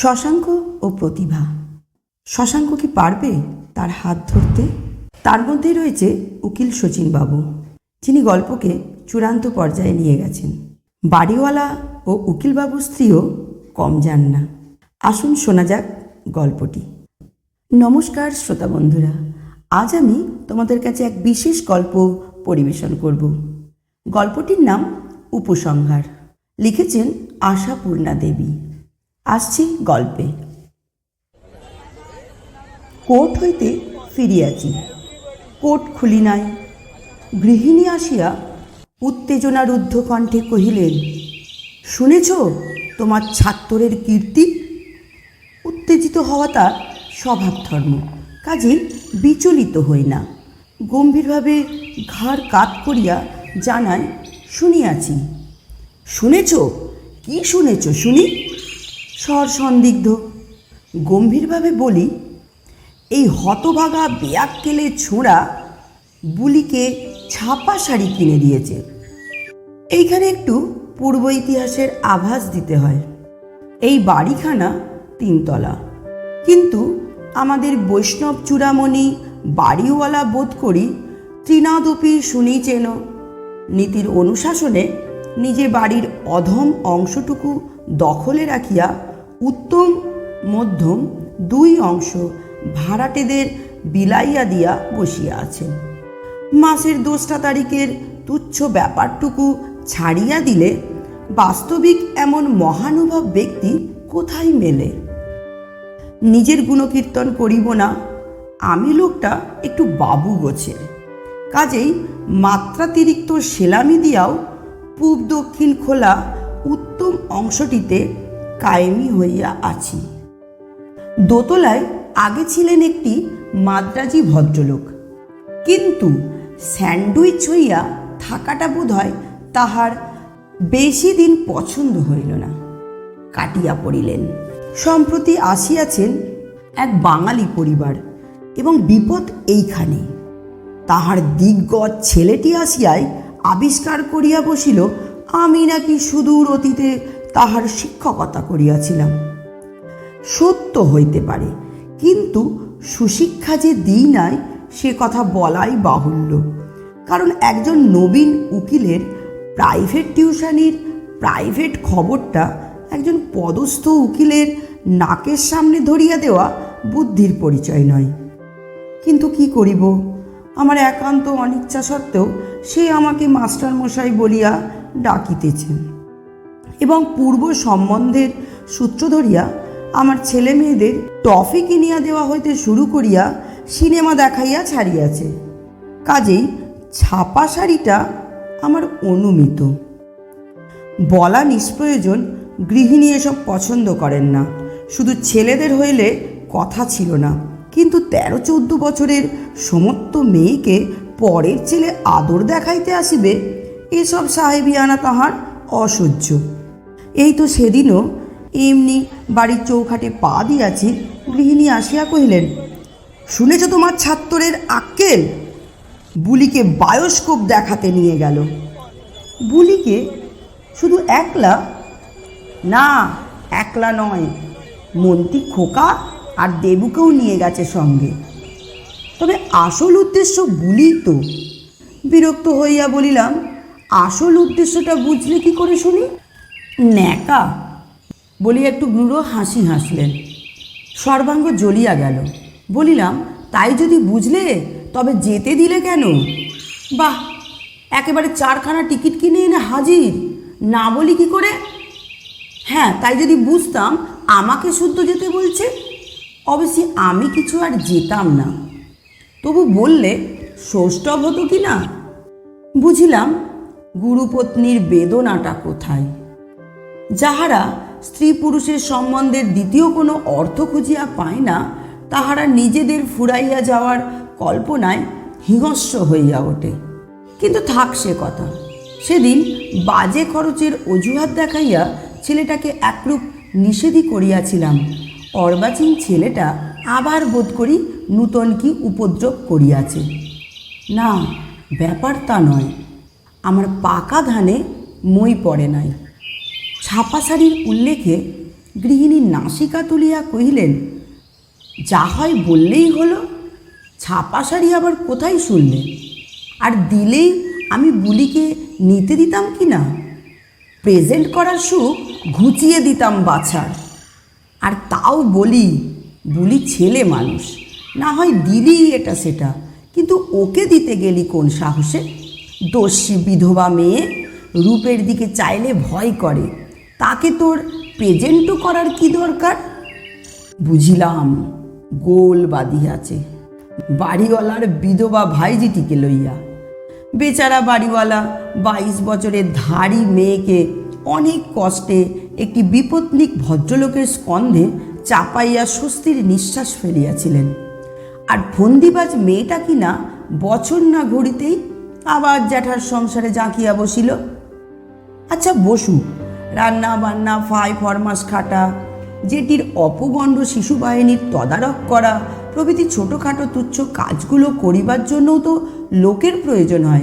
শশাঙ্ক ও প্রতিভা। শশাঙ্ক কি পারবে তার হাত ধরতে? তার মধ্যেই রয়েছে উকিল শচীনবাবু যিনি গল্পকে চূড়ান্ত পর্যায়ে নিয়ে গেছেন। বাড়িওয়ালা ও উকিলবাবুর স্ত্রীও কম যান না। আসুন শোনা যাক গল্পটি। নমস্কার শ্রোতা বন্ধুরা, আজ আমি তোমাদের কাছে এক বিশেষ গল্প পরিবেশন করব। গল্পটির নাম উপসংহার। লিখেছেন আশাপূর্ণা দেবী। আসছি গল্পে। কোর্ট হইতে ফিরিয়াছি। কোর্ট খুলি নাই। গৃহিণী আসিয়া উত্তেজনারুদ্ধ কণ্ঠে কহিলেন, শুনেছ তোমার ছাত্রের কীর্তি? উত্তেজিত হওয়া তার স্বভাব ধর্ম কাজে বিচলিত হই না। গম্ভীরভাবে ঘাড় কাত করিয়া জানায় শুনিয়াছি। শুনেছ? কি শুনেছ শুনি? স্বর সন্দিগ্ধ। গম্ভীরভাবে বলি, এই হতভাগা বেয়াক্কেলে ছোঁড়া বুলিকে ছাপা শাড়ি কিনে দিয়েছে। এইখানে একটু পূর্ব ইতিহাসের আভাস দিতে হয়। এই বাড়িখানা তিনতলা। কিন্তু আমাদের বৈষ্ণব চূড়ামণি বাড়িওয়ালা বোধ করি তৃণাদপি শুনি চেন নীতির অনুশাসনে নিজে বাড়ির অধম অংশটুকু দখলে রাখিয়া উত্তম, মধ্যম দুই অংশ ভাড়াটেদের বিলাইয়া দিয়া বসিয়া আছেন মাসের দোসরা তারিখের তুচ্ছ ব্যাপারটুকু ছাড়িয়া দিলে বাস্তবিক এমন মহানুভব ব্যক্তি কোথায় মেলে? নিজের গুণকীর্তন করিব না, আমি লোকটা একটু বাবু গোছের কাজেই মাত্রাতিরিক্ত সেলামি দিয়াও পূব দক্ষিণ খোলা উত্তম অংশটিতে কায়েমি হইয়া আছি। দোতলায় আগে ছিলেন একটি মাদ্রাজি ভদ্রলোক। কিন্তু স্যান্ডউইচ হইয়া থাকাটা বোধ হয় তাহার বেশি দিন পছন্দ হইল না। কাটিয়া পড়িলেন। সম্প্রতি আসিয়াছেন এক বাঙালি পরিবার এবং বিপদ এইখানে। তাহার দিগ্গজ ছেলেটি আসিয়াই আবিষ্কার করিয়া বসিল, আমি নাকি সুদূর অতীতে তাহার শিক্ষকতা করিয়াছিলাম। সত্য হইতে পারে, কিন্তু সুশিক্ষা যে দিই নাই, সে কথা বলাই বাহুল্য। কারণ একজন নবীন উকিলের প্রাইভেট টিউশনির প্রাইভেট খবরটা একজন পদস্থ উকিলের নাকের সামনে ধরিয়া দেওয়া বুদ্ধির পরিচয় নয়। কিন্তু কি করিব? আমার একান্ত অনিচ্ছা সত্ত্বেও সে আমাকে মাস্টারমশাই বলিয়া ডাকিতেছেন। এবং পূর্ব সম্বন্ধের সূত্র ধরিয়া আমার ছেলে মেয়েদের টফি কিনিয়া দেওয়া হইতে শুরু করিয়া সিনেমা দেখাইয়া ছাড়িয়াছে। কাজেই ছাপা শাড়িটা আমার অনুমিত। বলা নিষ্প্রয়োজন, গৃহিণী এসব পছন্দ করেন না। শুধু ছেলেদের হইলে কথা ছিল না। কিন্তু তেরো চোদ্দ বছরের সমস্ত মেয়েকে পরের ছেলে আদর দেখাইতে আসিবে, এসব সাহেবিয়ানা তাহার অসহ্য। এই তো সেদিনও এমনি বাড়ির চৌখাটে পা দিয়াছি, গৃহিণী আসিয়া কহিলেন, শুনেছ তোমার ছাত্রের আক্কেল? বুলিকে বায়োস্কোপ দেখাতে নিয়ে গেল। বুলিকে? শুধু একলা? না, একলা নয়, মন্ত্রী খোকা আর দেবুকেও নিয়ে গেছে সঙ্গে। তবে আসল উদ্দেশ্য বুলি তো। বিরক্ত হইয়া বলিলাম, আসল উদ্দেশ্যটা বুঝলে কি করে শুনি? ন্যাকা। বলি একটু গুঁড়ো হাসি হাসলেন। সর্বাঙ্গ জ্বলিয়া গেল। বলিলাম, তাই যদি বুঝলে, তবে যেতে দিলে কেন? বাহ, একেবারে চারখানা টিকিট কিনে এনে হাজির। না বলি কি করে? হ্যাঁ তাই যদি বুঝতাম, আমাকে শুদ্ধ যেতে বলছে। অবশ্যই আমি কিছু আর যেতাম না। তবু বললে, সৌষ্ঠব হতো কি না? বুঝিলাম, গুরুপত্নীর বেদনাটা কোথায়? যাহারা স্ত্রী পুরুষের সম্বন্ধের দ্বিতীয় কোনো অর্থ খুঁজিয়া পায় না, তাহারা নিজেদের ফুরাইয়া যাওয়ার কল্পনায় হিংস্র হইয়া ওঠে। কিন্তু থাক সে কথা, সেদিন বাজে খরচের অজুহাত দেখাইয়া ছেলেটাকে একরূপ নিষেধই করিয়াছিলাম। অর্বাচীন ছেলেটা আবার বোধ করি নূতন কি উপদ্রব করিয়াছে। না, ব্যাপার তা নয়, আমার পাকা ধানে মই পড়ে নাই। ছাপা শাড়ির উল্লেখে গৃহিণী নাসিকা তুলিয়া কহিলেন, যা হয় বললেই হলো ছাপা শাড়ি আবার কোথায় শুনলে? আর দিলেই আমি বুলিকে নিতে দিতাম কি না? প্রেজেন্ট করার সুখ ঘুচিয়ে দিতাম বাছার। আর তাও বলি, বুলি ছেলে মানুষ, না হয় দিলি এটা সেটা। কিন্তু ওকে দিতে গেলি কোন সাহসে? দস্যি বিধবা মেয়ে রূপের দিকে চাইলে ভয় করে। তাকে তোর প্রেজেন্টও করার কি দরকার? বুঝিলাম গোল বাঁধিয়াছে বাড়িওয়ালার বিধবা ভাইজিটিকে লইয়া। বেচারা বাড়িওয়ালা বাইশ বছরের ধাড়ি মেয়েকে অনেক কষ্টে একটি বিপত্নিক ভদ্রলোকের স্কন্ধে চাপাইয়া স্বস্তির নিঃশ্বাস ফেলিয়াছিলেন। আর ফন্দিবাজ মেয়েটা কিনা বছর না ঘড়িতেই আবার জ্যাঠার সংসারে জাঁকিয়া বসিল। আচ্ছা বসু রান্না বান্না ফাই, ফরমাস খাটা, যেটির অপগণ্ড শিশু বাহিনীর তদারক করা, প্রভৃতি ছোটোখাটো তুচ্ছ কাজগুলো করিবার জন্যও তো লোকের প্রয়োজন হয়।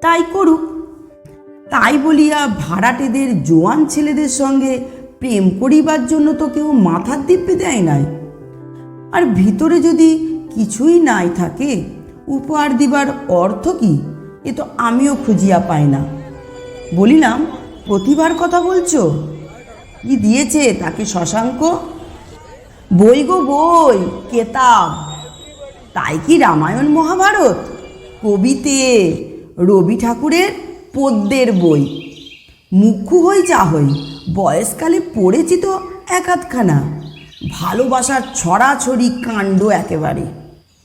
তাই করুক। তাই বলিয়া ভাড়াটেদের, জোয়ান ছেলেদের সঙ্গে প্রেম করিবার জন্য তো কেউ মাথার দিব্যে দেয় নাই। আর ভিতরে যদি কিছুই নাই থাকে, উপহার দিবার অর্থ কি, এ তো আমিও খুঁজিয়া পাই না। বলিলাম প্রতিভার কথা বলছো? কি দিয়েছে তাকে শশাঙ্ক? বই গো, বই, কেতাব। তাই কি রামায়ণ মহাভারত? কবিতে রবি ঠাকুরের পদ্যের বই। মুখ্য হই যা হই, বয়সকালে পড়েছি তো এক আধখানা। ভালোবাসার ছড়াছড়ি কাণ্ড একেবারে।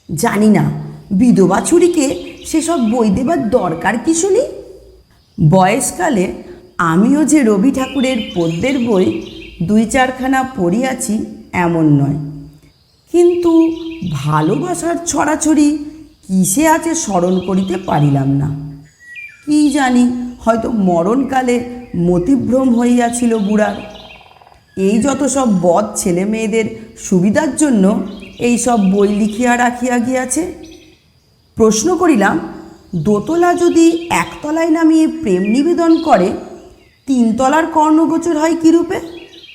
জানি না, বিধবা ছুরিকে সেসব বই দেবার দরকার কি শুনি? বয়সকালে আমিও যে রবি ঠাকুরের পদ্যের বই দুই চারখানা পড়িয়াছি এমন নয়। কিন্তু ভালোবাসার ছড়াছড়ি কিসে আছে স্মরণ করিতে পারিলাম না। কি জানি, হয়তো মরণকালে মতিভ্রম হইয়াছিল বুড়ার। এই যত সব বদ ছেলে মেয়েদের সুবিধার জন্য এই সব বই লিখিয়া রাখিয়া গিয়াছে। প্রশ্ন করিলাম, দোতলা যদি একতলায় নামিয়ে প্রেম নিবেদন করে তিনতলার কর্ণগোচর হয় কিরূপে?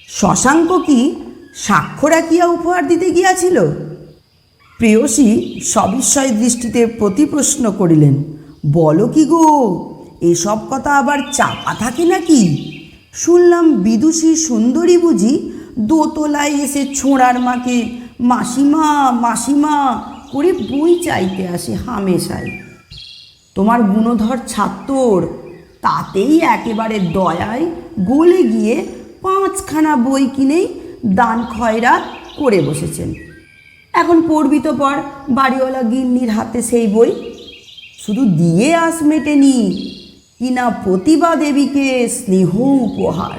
শশাঙ্ক কি সাক্ষ্য রাখিয়া উপহার দিতে গিয়াছিল? প্রেয়সী সবিস্ময় দৃষ্টিতে প্রতিপ্রশ্ন করিলেন, বলো কি গো, এসব কথা আবার চাপা থাকে নাকি? শুনলাম বিদুষী সুন্দরী বুঝি দোতলায় এসে ছোঁড়ার মাকে, মাসিমা মাসিমা, করে বই চাইতে আসে হামেশায়। তোমার গুণধর ছাত্তর তাতেই একেবারে দয়ায় গলে গিয়ে পাঁচখানা বই কিনেই দান খয়রাত করে বসেছেন। এখন পড়বি তো পর, বাড়িওয়ালা গিন্নির হাতে সেই বই। শুধু দিয়ে আস মেটেনি, কিনা প্রতিভা দেবীকে স্নেহ উপহার।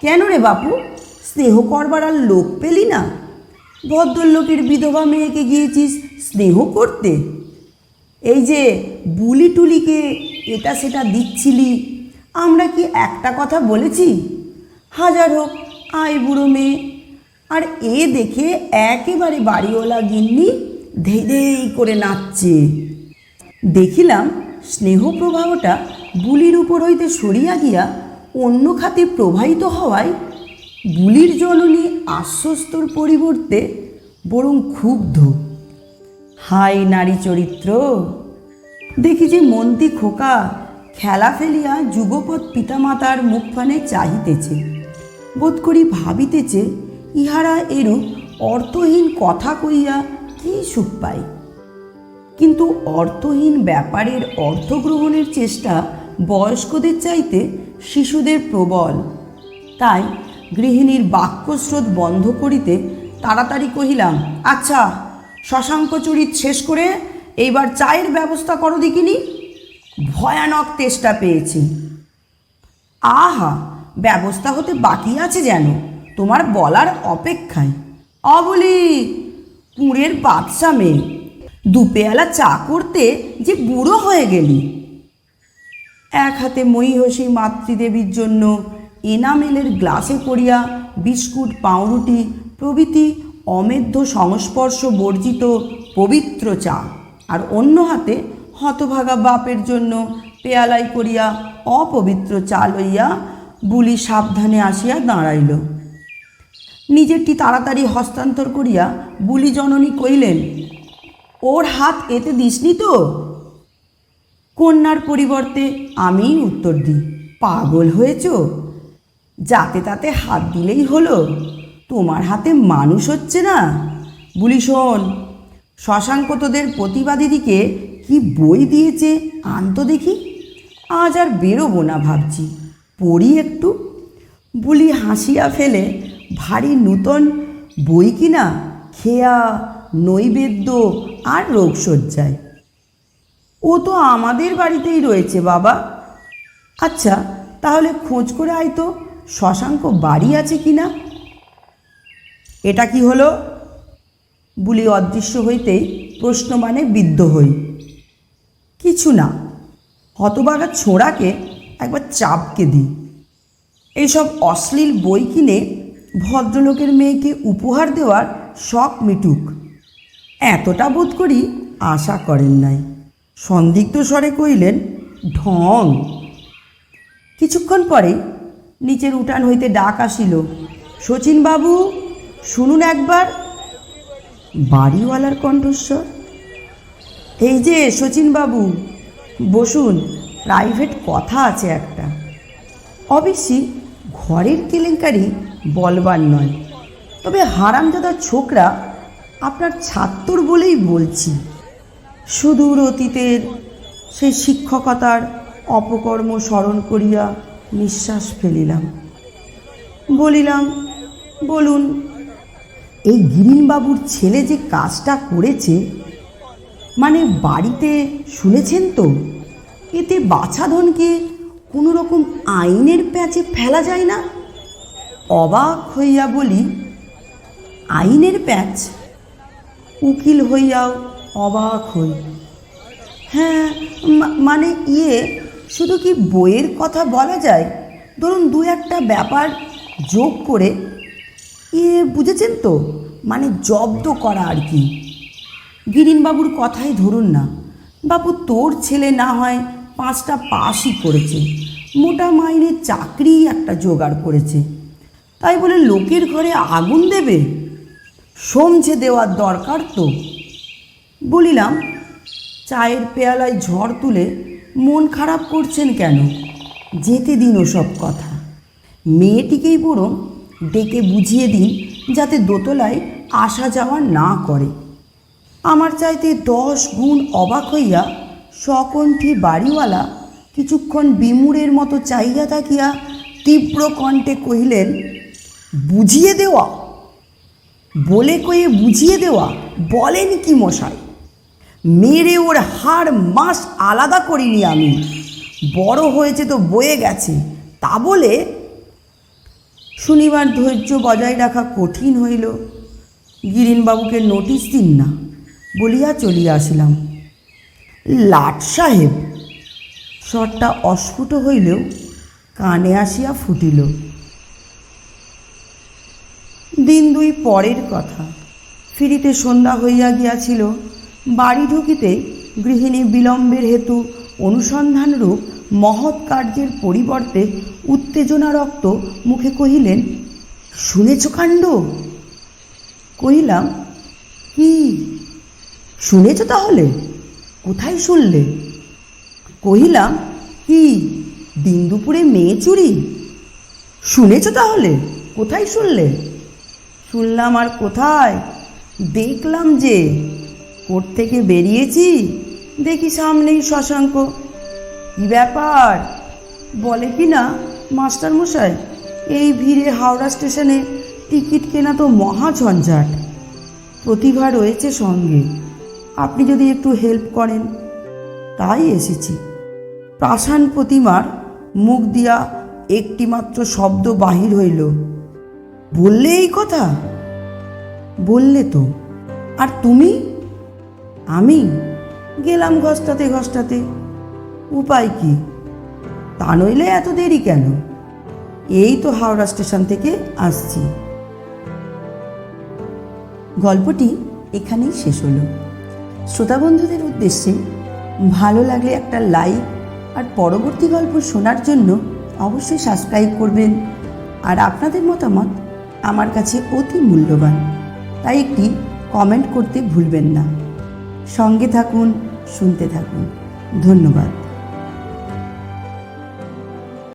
কেন রে বাপু, স্নেহ করবার আর লোক পেলি না? ভদ্রলোকের বিধবা মেয়েকে গিয়েছিস স্নেহ করতে। এই যে বুলি টুলিকে এটা সেটা দিচ্ছিলি। আমরা কি একটা কথা বলেছি? হাজার হোক, আয় বুড়ো মেয়ে। আর এ দেখে একেবারে বাড়িওয়ালা গিন্নি ধেই করে নাচছে। দেখিলাম স্নেহ প্রবাহটা বুলির উপর হইতে সরিয়া গিয়া অন্য খাতে প্রবাহিত হওয়ায় বুলির জননী আশ্বস্তর পরিবর্তে বরং ক্ষুব্ধ। হাই নারী চরিত্র! দেখি যে মন্ত্রী খোকা খেলা ফেলিয়া যুগপৎ পিতামাতার মুখপানে চাহিতেছে। বোধ করি ভাবিতেছে, ইহারা এরূপ অর্থহীন কথা কইয়া কি সুখ পায়। কিন্তু অর্থহীন ব্যাপারের অর্থ গ্রহণের চেষ্টা বয়স্কদের চাইতে শিশুদের প্রবল। তাই গৃহিণীর বাক্যস্রোত বন্ধ করিতে তাড়াতাড়ি কহিলাম আচ্ছা শশাঙ্ক চরিত শেষ করে এইবার চায়ের ব্যবস্থা করো দেখিনি? ভয়ানক তেষ্টা পেয়েছি। আহা, ব্যবস্থা হতে বাকি আছে যেন, তোমার বলার অপেক্ষায়। অবলি কুঁড়ের বাদশা মেয়ে দুপেয়ালা চা করতে যে বুড়ো হয়ে গেলি। এক হাতে মহিষী মাতৃদেবীর জন্য এনামেলের গ্লাসে করিয়া বিস্কুট, পাউরুটি প্রভৃতি অমেধ্য সংস্পর্শ বর্জিত পবিত্র চা। আর অন্য হাতে হতভাগা বাপের জন্য পেয়ালাই করিয়া অপবিত্র চা লইয়া বুলি সাবধানে আসিয়া দাঁড়াইল। নিজেরটি তাড়াতাড়ি হস্তান্তর করিয়া বুলি জননী কইলেন ওর হাত এতে দিসনি তো? কন্যার পরিবর্তে আমিই উত্তর দিই। পাগল হয়েছ? যাতে তাতে হাত দিলেই হলো। তোমার হাতে মানুষ হচ্ছে না। বুলি শোন শশাঙ্ক তোদের প্রতিবাদীদিকে কি বই দিয়েছে আনতো দেখি। আজ আর বেরোবো না ভাবছি, পড়ি একটু। বুলি হাসিয়া ফেলে, ভারী নূতন বই কিনা, খেয়া, নৈবেদ্য আর রোগসজ্জায় ও তো আমাদের বাড়িতেই রয়েছে বাবা। আচ্ছা তাহলে খোঁজ করে আয় তো, শশাঙ্ক বাড়ি আছে কি না এটা কি হলো? বুলি অদৃশ্য হইতেই প্রশ্ন মানে বিদ্ধ হই। কিছু না, হতবাগা ছোঁড়াকে একবার চাপকে দিই। এইসব অশ্লীল বই কিনে ভদ্রলোকের মেয়েকে উপহার দেওয়ার শখ মিটুক। এতটা বোধ করি আশা করেন নাই। সন্দিগ্ধ স্বরে কইলেন ঢং! কিছুক্ষণ পরে নিচের উঠান হইতে ডাক আসিল শচীনবাবু শুনুন একবার। বাড়িওয়ালার কণ্ঠস্বর? এই যে শচীনবাবু বসুন প্রাইভেট কথা আছে একটা। অবশ্যই ঘরের কেলেঙ্কারি বলবার নয়। তবে হারামজাদা ছোকরা আপনার ছাত্র বলেই বলছি। সুদূর অতীতের সেই শিক্ষকতার অপকর্ম স্মরণ করিয়া নিঃশ্বাস ফেলিলাম। বলিলাম, বলুন এই গিরিনবাবুর ছেলে যে কাজটা করেছে মানে বাড়িতে শুনেছেন তো? এতে বাছাধনকে কোনো রকম আইনের প্যাচে ফেলা যায় না? অবাক হইয়া বলি, আইনের প্যাচ? উকিল হইয়াও অবাক হই। হ্যাঁ মানে ইয়ে শুধু কি বইয়ের কথা বলা যায়? ধরুন দু একটা ব্যাপার যোগ করে ইয়ে বুঝেছেন তো? মানে জব্দ করা আর কি। গিরিনবাবুর কথাই ধরুন না। বাবু তোর ছেলে না হয় পাঁচটা পাসই করেছে। মোটা মাইনের চাকরি একটা জোগাড় করেছে। তাই বলে লোকের ঘরে আগুন দেবে? সমঝে দেওয়ার দরকার তো। বলিলাম, চায়ের পেয়ালায় ঝড় তুলে মন খারাপ করছেন কেন? যেতে দিন ওসব কথা। মেয়েটিকেই বরং ডেকে বুঝিয়ে দিন যাতে দোতলায় আসা যাওয়া না করে। আমার চাইতে দশ গুণ অবাক হইয়া সকণ্ঠী বাড়িওয়ালা কিছুক্ষণ বিমুরের মতো চাইয়া থাকিয়া তীব্র কণ্ঠে কহিলেন, বুঝিয়ে দেওয়া? বলে কয়ে বুঝিয়ে দেওয়া? বলেন কি মশাই? মেরে ওর হাড় মাস আলাদা করিনি আমি। বড় হয়েছে তো বয়ে গেছে। তা বলে শনিবার ধৈর্য বজায় রাখা কঠিন হইল। গিরিনবাবুকে নোটিশ দিন না, বলিয়া চলিয়া আসিলাম। লাট সাহেব! স্বরটা অস্ফুট হইলেও কানে আসিয়া ফুটিল। দিন দুই পরের কথা, ফিরিতে সন্ধ্যা হইয়া গিয়াছিল। বাড়ি ঢুকিতে গৃহিণী বিলম্বের হেতু অনুসন্ধানরূপ মহৎ কার্যের পরিবর্তে উত্তেজনা রক্ত মুখে কহিলেন, শুনেছ কাণ্ড? কহিলাম, কি? শুনেছ তাহলে? কোথায় শুনলে? কহিলাম, কি? দিন দুপুরে মেয়ে চুরি? শুনেছ তাহলে? কোথায় শুনলে? শুনলাম আর কোথায়? দেখলাম যে কোর্ট থেকে বেরিয়েছি? দেখি সামনেই শশাঙ্ক কি ব্যাপার? বলে কি না মাস্টার মশাই এই ভিড়ে হাওড়া স্টেশনে টিকিট কেনা তো মহা ঝঞ্ঝাট। প্রতিভা রয়েছে সঙ্গে। আপনি যদি একটু হেল্প করেন। তাই এসেছি। প্রাসান প্রতিমার মুখ দিয়া একটিমাত্র শব্দ বাহির হইল। বললে এই কথা? বললে তো। আর তুমি? আমি? গেলাম ঘষ্টাতে ঘষ্টাতে। উপায় কি? তা নইলে এত দেরি কেন? এই তো হাওড়া স্টেশন থেকে আসছি। গল্পটি এখানেই শেষ হলো। শ্রোতা বন্ধুদের উদ্দেশ্যে ভালো লাগলে একটা লাইক আর পরবর্তী গল্প শোনার জন্য অবশ্যই সাবস্ক্রাইব করবেন। আর আপনাদের মতামত আমার কাছে অতি মূল্যবান। তাই একটি কমেন্ট করতে ভুলবেন না। সঙ্গে থাকুন, শুনতে থাকুন। ধন্যবাদ।